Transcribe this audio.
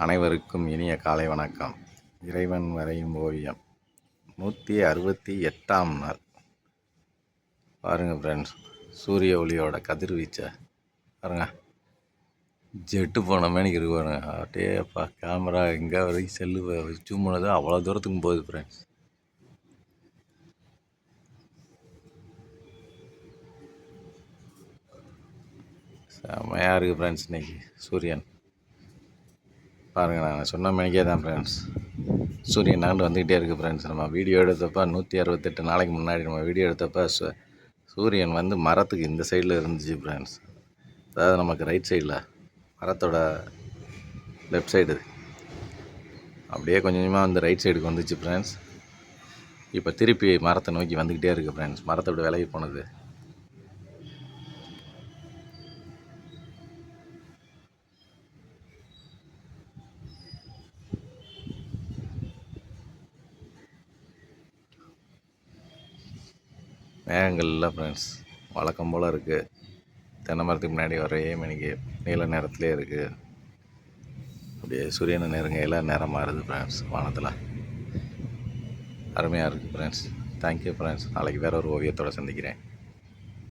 அனைவருக்கும் இனிய காலை வணக்கம். இறைவன் வரையும் ஓவியம். நூற்றி அறுபத்தி எட்டாம் நாள். பாருங்கள் ஃப்ரெண்ட்ஸ் சூரிய ஒளியோட கதிர்வீச்சை. பாருங்க. ஜெட்டு போன மேனிக்கு இருக்கு பாருங்க. அப்படியேப்பா கேமரா எங்கே வரைக்கும் செல்லு ஜூம் பண்ணது அவ்வளோ தூரத்துக்கும் போகுது ஃப்ரெண்ட்ஸ் செம்மையாக இருக்குது ஃப்ரெண்ட்ஸ் இன்னைக்கு சூரியன். பாருங்கள் நான் சொன்ன மணிக்கே தான் ஃப்ரெண்ட்ஸ் சூரியன் நாண்டு வந்துக்கிட்டே இருக்குது ஃப்ரெண்ட்ஸ் நம்ம வீடியோ எடுத்தப்போ நூற்றி அறுபத்தெட்டு நாளைக்கு முன்னாடி நம்ம வீடியோ எடுத்தப்போ சு- சூரியன் வந்து மரத்துக்கு இந்த சைடில் இருந்துச்சு ஃப்ரெண்ட்ஸ் அதாவது நமக்கு ரைட் சைடில் மரத்தோட லெஃப்ட் சைடு அப்படியே கொஞ்சம் கொஞ்சமாக வந்து ரைட் சைடுக்கு வந்துச்சு ஃப்ரெண்ட்ஸ் இப்போ திருப்பி மரத்தை நோக்கி வந்துக்கிட்டே இருக்குது ஃப்ரெண்ட்ஸ் மரத்தோட விலகி போனது. மேகங்கள்ல ஃப்ரெண்ட்ஸ் வழக்கம் போல் இருக்குது தென்னை மரத்துக்கு முன்னாடி ஒரே மணிக்கு நீல நேரத்துலேயே இருக்குது அப்படியே சூரியனை நெருங்கையில் நேரம் மாறுது ஃப்ரெண்ட்ஸ் வானத்தில். அருமையாக இருக்குது ஃப்ரெண்ட்ஸ் தேங்க்யூ ஃப்ரெண்ட்ஸ் நாளைக்கு வேறு ஒரு ஓவியத்தோடு சந்திக்கிறேன்.